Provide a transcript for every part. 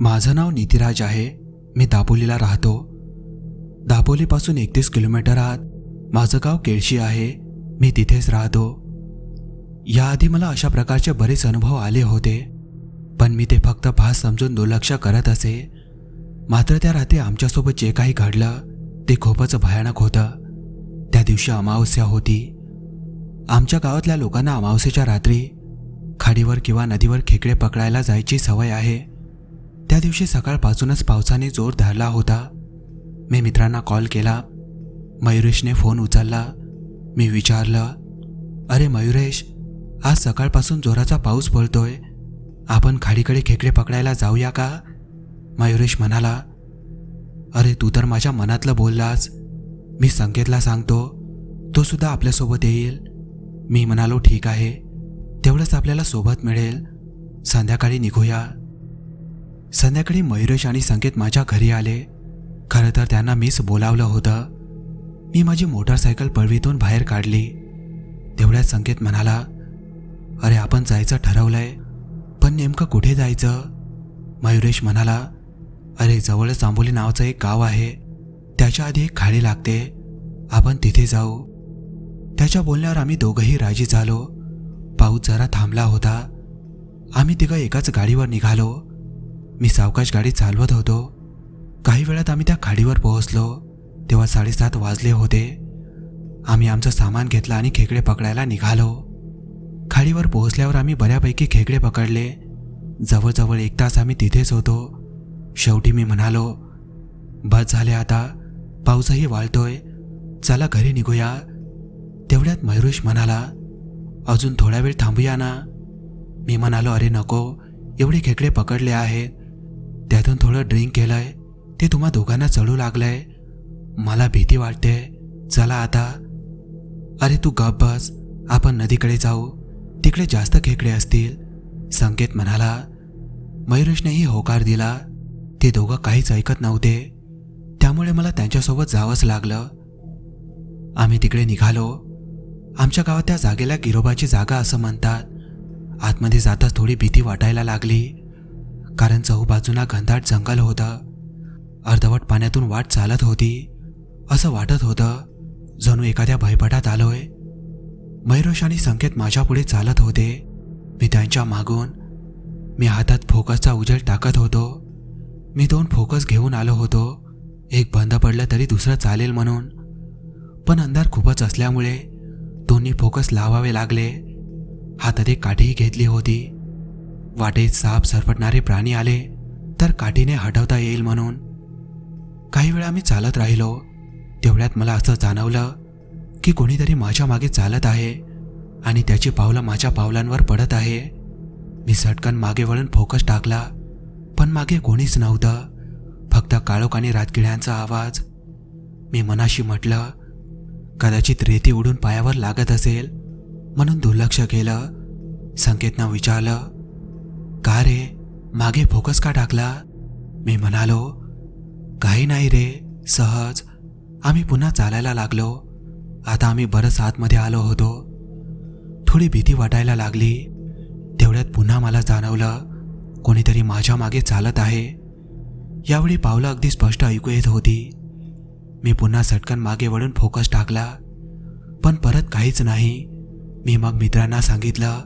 माझं नाव नीतिराज आहे. मी दापोलीला राहतो. दापोलीपासून एकतीस किलोमीटर आत. माझं गाव केळशी आहे. मी तिथेच राहतो. याआधी मला अशा प्रकारचे बरेच अनुभव आले होते. पण मी ते फक्त भास समजून दुर्लक्ष करत असे. मात्र त्या रात्री आमच्यासोबत जे काही घडलं ते खूपच भयानक होतं. त्या दिवशी अमावस्या होती. आमच्या गावातल्या लोकांना अमावस्येच्या रात्री खाडीवर किंवा नदीवर खेकडे पकडायला जायची सवय आहे. त्या दिवशी सकाळपासूनच पावसाने जोर धरला होता. मी मित्रांना कॉल केला. मयुरेशने फोन उचलला. मी विचारलं अरे मयुरेश आज सकाळपासून जोराचा पाऊस पडतोय. आपण खाडीकडे खेकडे पकडायला जाऊया का? मयुरेश म्हणाला अरे तू तर माझ्या मनातलं बोललास. मी संकेतला सांगतो. तो सुद्धा आपल्यासोबत येईल. मी म्हणालो ठीक आहे. तेवढंच आपल्याला सोबत मिळेल. संध्याकाळी निघूया. संध्याकाळी मयुरेश आणि संकेत माझ्या घरी आले. खरं तर त्यांना मीच बोलावलं होतं. मी माझी मोटारसायकल पळवीतून बाहेर काढली. तेवढ्यात संकेत म्हणाला अरे आपण जायचं ठरवलंय पण नेमकं कुठे जायचं? मयुरेश म्हणाला अरे जवळच आंबोली नावाचं एक गाव आहे. त्याच्या आधी एक खाडी लागते. आपण तिथे जाऊ. त्याच्या बोलण्यावर आम्ही दोघंही राजी झालो. पाऊस जरा थांबला होता. आम्ही तिघं एकाच गाडीवर निघालो. मी सावकाश गाडी चालवत होतो. काही वेळात आम्ही त्या खाडीवर पोहोचलो. तेव्हा साडेसात वाजले होते. आम्ही आमचं सामान घेतलं आणि खेकडे पकडायला निघालो. खाडीवर पोहोचल्यावर आम्ही बऱ्यापैकी खेकडे पकडले. जवळजवळ एक तास आम्ही तिथेच होतो. शेवटी मी म्हणालो बस झाले आता. पाऊसही वाळतोय चला घरी निघूया. तेवढ्यात मयुरेश म्हणाला अजून थोडा वेळ थांबूया ना. मी म्हणालो अरे नको. एवढे खेकडे पकडले आहेत. त्यातून थोडं ड्रिंक केलंय. ते तुम्हा दोघांना चढू लागलंय. मला भीती वाटते. चला आता. अरे तू गप बस. आपण नदीकडे जाऊ. तिकडे जास्त खेकडे असतील. संकेत म्हणाला. मयुरेशनेही होकार दिला. ते दोघं काहीच ऐकत नव्हते. त्यामुळे मला त्यांच्यासोबत जावंच लागलं. आम्ही तिकडे निघालो. आमच्या गावात त्या जागेला गिरोबाची जागा असं म्हणतात. आतमध्ये जाताच थोडी भीती वाटायला लागली. कारण चहूबाजूंना घनदाट जंगल होतं. अर्धवट पाण्यातून वाट चालत होती. असं वाटत होतं जणू एखाद्या भयपटात आलोय. मयुरेश आणि संकेत माझ्यापुढे चालत होते. मी त्यांच्या मागून मी हातात फोकसचा उजेड टाकत होतो. मी दोन फोकस घेऊन आलो होतो. एक बंद पडलं तरी दुसरं चालेल म्हणून. पण अंधार खूपच असल्यामुळे दोन्ही फोकस लावावे लागले. हातात एक काठीही घेतली होती. वाटेत साप सरपटणारे प्राणी आले तर काठीने हटवता येईल म्हणून. काही वेळा मी चालत राहिलो. तेवढ्यात मला असं जाणवलं की कोणीतरी माझ्या मागे चालत आहे आणि त्याची पावलं माझ्या पावलांवर पडत आहे. मी सटकन मागे वळून फोकस टाकला पण मागे कोणीच नव्हतं. फक्त काळोख आणि रातकिड्यांचा आवाज. मी मनाशी म्हटलं कदाचित रेती उडून पायावर लागत असेल. म्हणून दुर्लक्ष केलं संकेतनं विचारलं का रे मागे फोकस का टाकला? मी म्हणालो काही नाही रे सहज. आम्ही पुन्हा चालायला लागलो. आता आम्ही बरंच आतमध्ये आलो होतो. थोडी भीती वाटायला लागली. तेवढ्यात पुन्हा मला जाणवलं कोणीतरी माझ्या मागे चालत आहे. यावेळी पावलं अगदी स्पष्ट ऐकू येत होती. मी पुन्हा सटकन मागे वळून फोकस टाकला. पण परत काहीच नाही. मी मग मित्रांना सांगितलं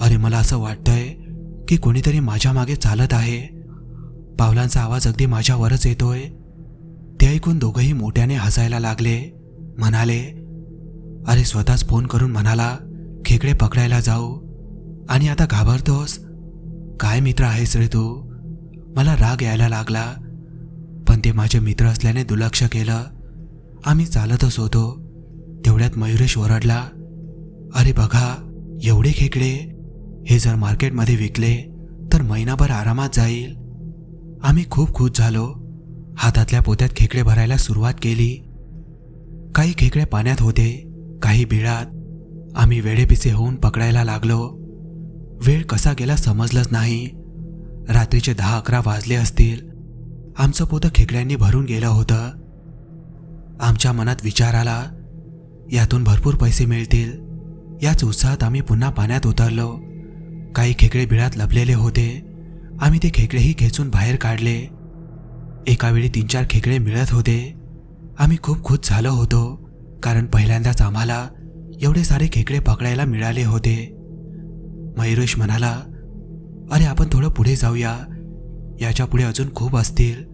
अरे मला असं वाटतंय की कोणीतरी माझ्या मागे चालत आहे. पावलांचा आवाज अगदी माझ्यावरच येतोय. ते ऐकून दोघंही मोठ्याने हसायला लागले. म्हणाले अरे स्वतःच फोन करून म्हणाला खेकडे पकडायला जाऊ. आणि आता घाबरतोस? काय मित्र आहेस रे तू? मला राग यायला लागला. पण ते माझे मित्र असल्याने दुर्लक्ष केलं. आम्ही चालतच होतो. तेवढ्यात मयुरेश ओरडला अरे बघा एवढे खेकडे? हे जर मार्केटमध्ये विकले तर महिनाभर आरामात जाईल. आम्ही खूप खुश झालो. हातातल्या पोत्यात खेकडे भरायला सुरुवात केली. काही खेकडे पाण्यात होते काही बिळात. आम्ही वेडेपिसे होऊन पकडायला लागलो. वेळ कसा गेला समजलंच नाही. रात्रीचे दहा अकरा वाजले असतील. आमचं पोतं खेकड्यांनी भरून गेलं होतं. आमच्या मनात विचार आला यातून भरपूर पैसे मिळतील. याच उत्साहात आम्ही पुन्हा पाण्यात उतरलो. काही खेकडे बिळात लपलेले होते. आम्ही ते खेकडेही खेचून बाहेर काढले. एकावेळी तीन चार खेकडे मिळत होते. आम्ही खूप खुश झालो होतो कारण पहिल्यांदाच आम्हाला एवढे सारे खेकडे पकडायला मिळाले होते. मयुरेश म्हणाला अरे आपण थोडं पुढे जाऊया. याच्यापुढे अजून खूप असतील.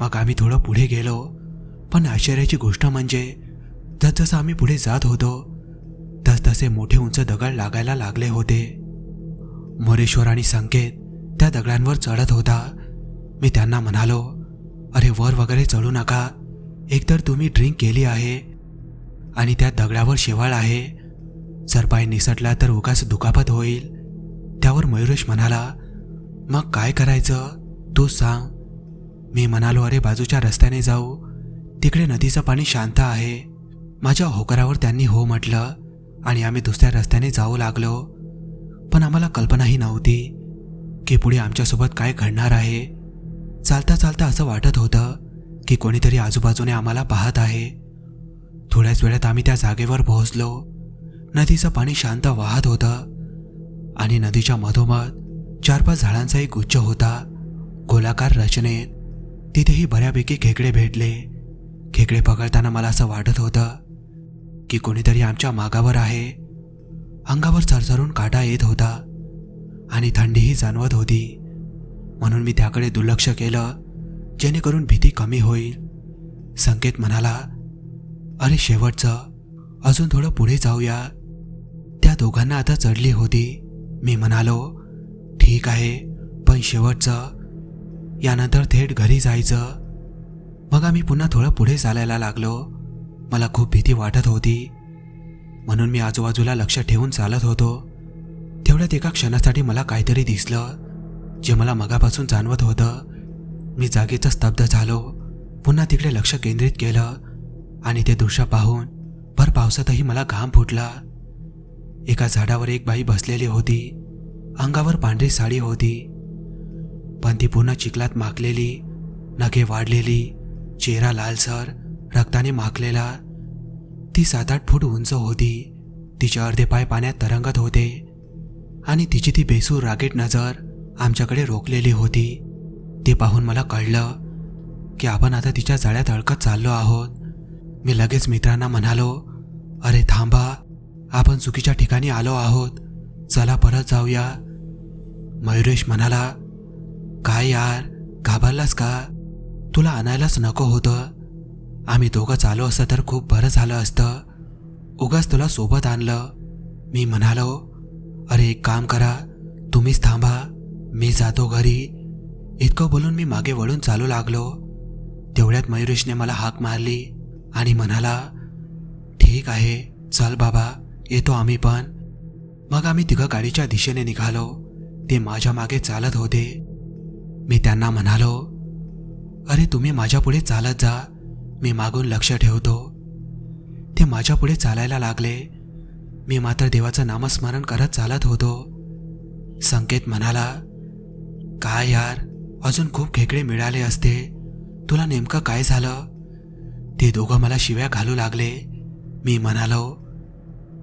मग आम्ही थोडं पुढे गेलो. पण आश्चर्याची गोष्ट म्हणजे जसजसं आम्ही पुढे जात होतो तसतसे मोठे उंच दगड लागायला लागले होते. मोरेश्वर आणि संकेत त्या दगडांवर चढत होता. मी त्यांना म्हणालो अरे वर वगैरे चढू नका. एकतर तुम्ही ड्रिंक केली आहे आणि त्या दगडावर शेवाळ आहे. जर पाय निसटला तर उगाच दुखापत होईल. त्यावर मयुरेश म्हणाला मग काय करायचं? तू सांग. मी म्हणालो अरे बाजूच्या रस्त्याने जाऊ. तिकडे नदीचं पाणी शांत आहे. माझ्या होकारावर त्यांनी हो म्हटलं आणि आम्ही दुसऱ्या रस्त्याने जाऊ लागलो. पण आम्हाला कल्पनाही नव्हती. की पुढे आमच्यासोबत काय घडणार आहे? चालता चालता असं वाटत होतं की कोणीतरी आजूबाजूने आम्हाला पाहत आहे. थोड्याच वेळात आम्ही त्या जागेवर पोहोचलो. नदीचं पाणी शांत वाहत होतं आणि नदीच्या मधोमध चार पाच झाडांचा एक गुच्छ होता. गोलाकार रचनेत तिथेही बऱ्यापैकी खेकडे भेटले. खेकडे पकडताना मला असं वाटत होतं की कोणीतरी आमच्या मागावर आहे. अंगावर चरचरून काटा येत होता. आणि थंडीही जाणवत होती. म्हणून मी त्याकडे दुर्लक्ष केलं जेणेकरून भीती कमी होईल. संकेत म्हणाला अरे शेवटचं अजून थोडं पुढे जाऊया. त्या दोघांना आता चढली होती. मी म्हणालो ठीक आहे पण शेवटचं यानंतर थेट घरी जायचं. मग आम्ही पुन्हा थोडं पुढे चालायला लागलो. मला खूप भीती वाटत होती. म्हणून मी आजूबाजूला लक्ष ठेवून चालत होतो. तेवढ्यात एका क्षणासाठी मला काहीतरी दिसलं जे मला मगापासून जाणवत होतं. मी जागेचं स्तब्ध झालो पुन्हा तिकडे लक्ष केंद्रित केलं आणि ते दृश्य पाहून भर पावसातही मला घाम फुटला. एका झाडावर एक बाई बसलेली होती अंगावर पांढरी साडी होती. पण ती पूर्ण चिखलात माखलेली नखे वाढलेली चेहरा लालसर रक्ताने माखलेला ती सात आठ फूट उंच होती तिचे अर्धे पाय पाण्यात तरंगत होते. आणि तिची ती बेसूर रागेट नजर आमच्याकडे रोखलेली होती. ते पाहून मला कळलं की आपण आता तिच्या जाळ्यात अडकत चाललो आहोत. मी लगेच मित्रांना म्हणालो अरे थांबा आपण चुकीच्या ठिकाणी आलो आहोत. चला परत जाऊया. मयुरेश म्हणाला काय यार घाबरलास का? तुला आणायलाच नको होतं. आम्ही दोघं चालू असतं तर खूप बरं झालं असतं. उगाच तुला सोबत आणलं. मी म्हणालो अरे एक काम करा. तुम्हीच थांबा. मी जातो घरी. इतकं बोलून मी मागे वळून चालू लागलो. तेवढ्यात मयुरेशने मला हाक मारली आणि म्हणाला ठीक आहे चल बाबा येतो आम्ही पण. मग आम्ही तिघं गाडीच्या दिशेने निघालो. ते माझ्या मागे चालत होते. मी त्यांना म्हणालो अरे तुम्ही माझ्या पुढे चालत जा. मी मागून लक्ष ठेवतो. ते माझ्या पुढे चालायला लागले. मी मात्र देवाचं नामस्मरण करत चालत होतो. संकेत म्हणाला काय यार अजून खूप खेकडे मिळाले असते. तुला नेमकं काय झालं? ते दोघं मला शिव्या घालू लागले. मी म्हणालो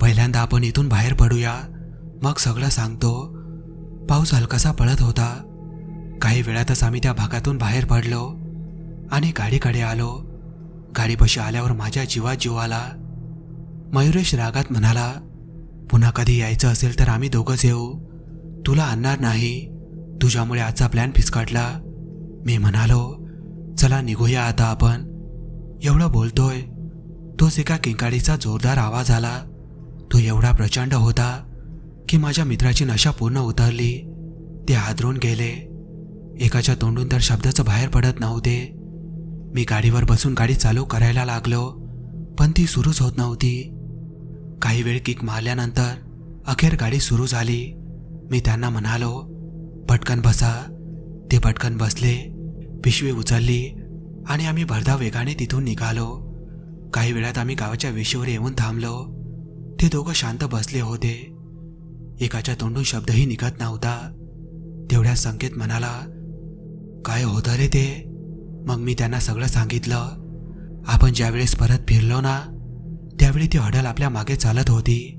पहिल्यांदा आपण इथून बाहेर पडूया. मग सगळं सांगतो. पाऊस हलकासा पडत होता. काही वेळातच आम्ही त्या भागातून बाहेर पडलो आणि गाडीकडे आलो. गाडीपाशी आल्यावर माझ्या जीवात जीव आला. मयुरेश रागात म्हणाला पुन्हा कधी यायचं असेल तर आम्ही दोघंच येऊ. तुला आणणार नाही. तुझ्यामुळे आजचा प्लॅन फिसकाटला. मी म्हणालो चला निघूया आता आपण. एवढं बोलतोय तोच एका किंकाळीचा जोरदार आवाज आला. तो एवढा प्रचंड होता की माझ्या मित्राची नशा पूर्ण उतरली. ते हादरून गेले. एकाच्या तोंडून तर शब्दाचं बाहेर पडत नव्हते. मी गाडीवर बसून गाडी चालू करायला लागलो पण ती सुरूच होत नव्हती. काही वेळ किक मारल्यानंतर अखेर गाडी सुरू झाली. मी त्यांना म्हणालो पटकन बसा. ते पटकन बसले पिशवी उचलली आणि आम्ही भरधाव वेगाने तिथून निघालो. काही वेळात आम्ही गावाच्या वेशीवर येऊन थांबलो. ते दोघं शांत बसले होते. एकाच्या तोंडून शब्दही निघत नव्हता. तेवढ्या संकेत म्हणाला काय होतं रे ते? मग मी त्यांना सगळं सांगितलं. आपण ज्यावेळेस परत फिरलो ना त्यावेळी ती हडल आपल्या मागे चालत होती.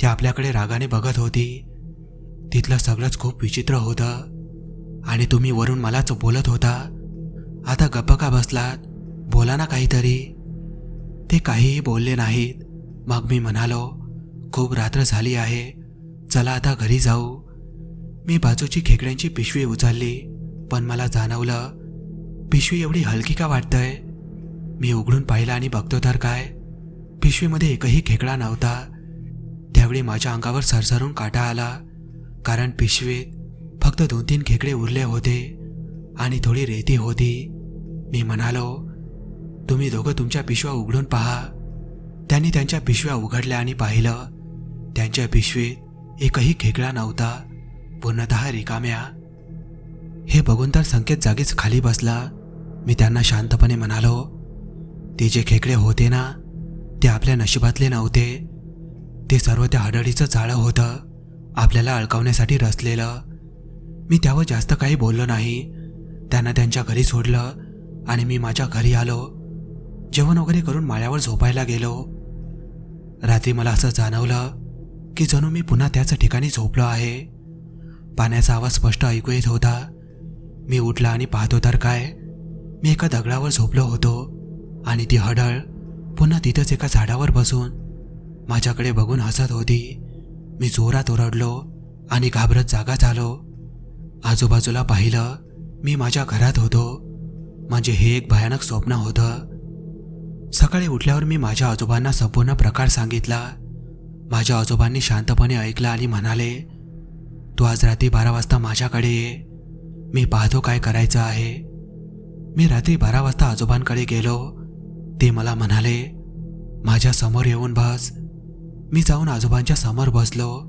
ती आपल्याकडे रागाने बघत होती. तिथलं सगळंच खूप विचित्र होतं. आणि तुम्ही वरून मलाच बोलत होता. आता गप्प का बसलात? बोला ना काहीतरी. ते काहीही बोलले नाहीत. मग मी म्हणालो खूप रात्र झाली आहे. चला आता घरी जाऊ. मी बाजूची खेकड्यांची पिशवी उचलली पण मला जाणवलं पिशवी एवढी हलकी का वाटतंय? मी उघडून पाहिलं आणि बघतो तर काय पिशवीमध्ये एकही खेकडा नव्हता. त्यावेळी माझ्या अंगावर सरसरून काटा आला कारण पिशवीत फक्त दोन तीन खेकडे उरले होते आणि थोडी रेती होती. मी म्हणालो तुम्ही दोघं तुमच्या पिशव्या उघडून पहा. त्यांनी त्यांच्या पिशव्या उघडल्या आणि पाहिलं त्यांच्या पिशवीत एकही खेकडा नव्हता पूर्णतः रिकाम्या. हे बघून तर संकेत जागीच खाली बसला. मी त्यांना शांतपणे म्हणालो ते जे खेकडे होते ना ते आपल्या नशिबातले नव्हते. ते सर्व त्या हडळीचं जाळं होतं आपल्याला अडकवण्यासाठी रचलेलं. मी त्यावर जास्त काही बोललो नाही. त्यांना त्यांच्या घरी सोडलं आणि मी माझ्या घरी आलो. जेवण वगैरे करून माळ्यावर झोपायला गेलो. रात्री मला असं जाणवलं की जणू मी पुन्हा त्याच ठिकाणी झोपलो आहे. पाण्याचा आवाज स्पष्ट ऐकू येत होता. मी उठला आणि पाहतो तर काय मी एका दगडावर झोपलो होतो आणि ती हडळ पुन्हा तिथंच एका झाडावर बसून माझ्याकडे बघून हसत होती. मी जोरात ओरडलो आणि घाबरत जागा झालो. आजूबाजूला पाहिलं मी माझ्या घरात होतो. म्हणजे हे एक भयानक स्वप्न होतं. सकाळी उठल्यावर मी माझ्या आजोबांना संपूर्ण प्रकार सांगितला. माझ्या आजोबांनी शांतपणे ऐकलं आणि म्हणाले तू आज रात्री बारा वाजता माझ्याकडे ये. मी पाहतो काय करायचं आहे. मी रात्री बारा वाजता आजोबांकडे गेलो. ते मला म्हणाले माझ्यासमोर येऊन बस. मी जाऊन आजोबांच्या समोर बसलो.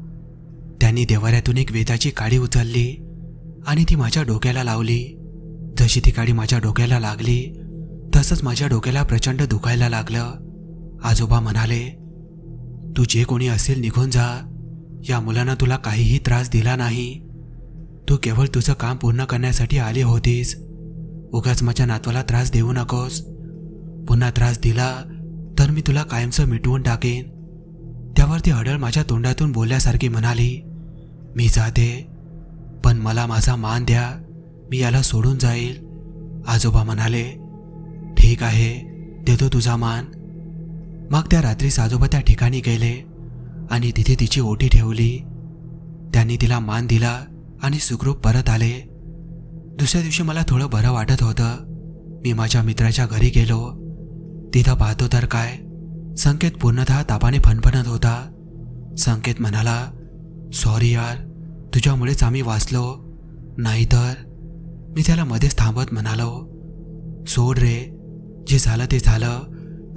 त्यांनी देवाऱ्यातून एक वेदाची काडी उचलली आणि ती माझ्या डोक्याला लावली. जशी ती काडी माझ्या डोक्याला लागली तसंच माझ्या डोक्याला प्रचंड दुखायला लागलं. आजोबा म्हणाले तू जे कोणी असेल निघून जा. या मुलानं तुला काहीही त्रास दिला नाही. तू केवळ तुझं काम पूर्ण करण्यासाठी आली होतीस. उगाच माझ्या नातवाला त्रास देऊ नकोस. पुन्हा त्रास दिला तर मी तुला कायमचं मिटवून टाकेन. त्यावर ती हडळ माझ्या तोंडातून बोलल्यासारखी म्हणाली मी जाते पण मला माझा मान द्या. मी याला सोडून जाईल. आजोबा म्हणाले ठीक आहे देतो तुझा मान. मग त्या रात्रीच आजोबा त्या ठिकाणी गेले आणि तिथे तिची ओटी ठेवली. त्यांनी तिला मान दिला आणि सुखरूप परत आले. दुसऱ्या दिवशी मला थोडं बरं वाटत होतं. मी माझ्या मित्राच्या घरी गेलो. तिथं पाहतो तर काय? संकेत पूर्णतः तापाने फणफणत होता. संकेत म्हणाला सॉरी यार तुझ्यामुळेच आम्ही वाचलो. नाहीतर मी त्याला मध्येच थांबत म्हणालो सोड रे जे झालं ते झालं.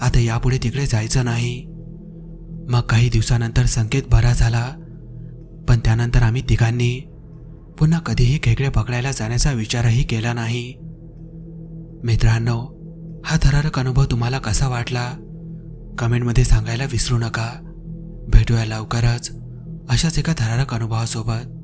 आता यापुढे तिकडे जायचं नाही. मग काही दिवसानंतर संकेत बरा झाला. पण त्यानंतर आम्ही तिघांनी पुन्हा कधीही खेकडे पकडायला जाण्याचा विचारही केला नाही. मित्रांनो हा थरारक अनुभव तुम्हाला कसा वाटला? कमेंटमध्ये सांगायला विसरू नका. भेटूया लवकरच अशाच एका थरारक अनुभवासोबत.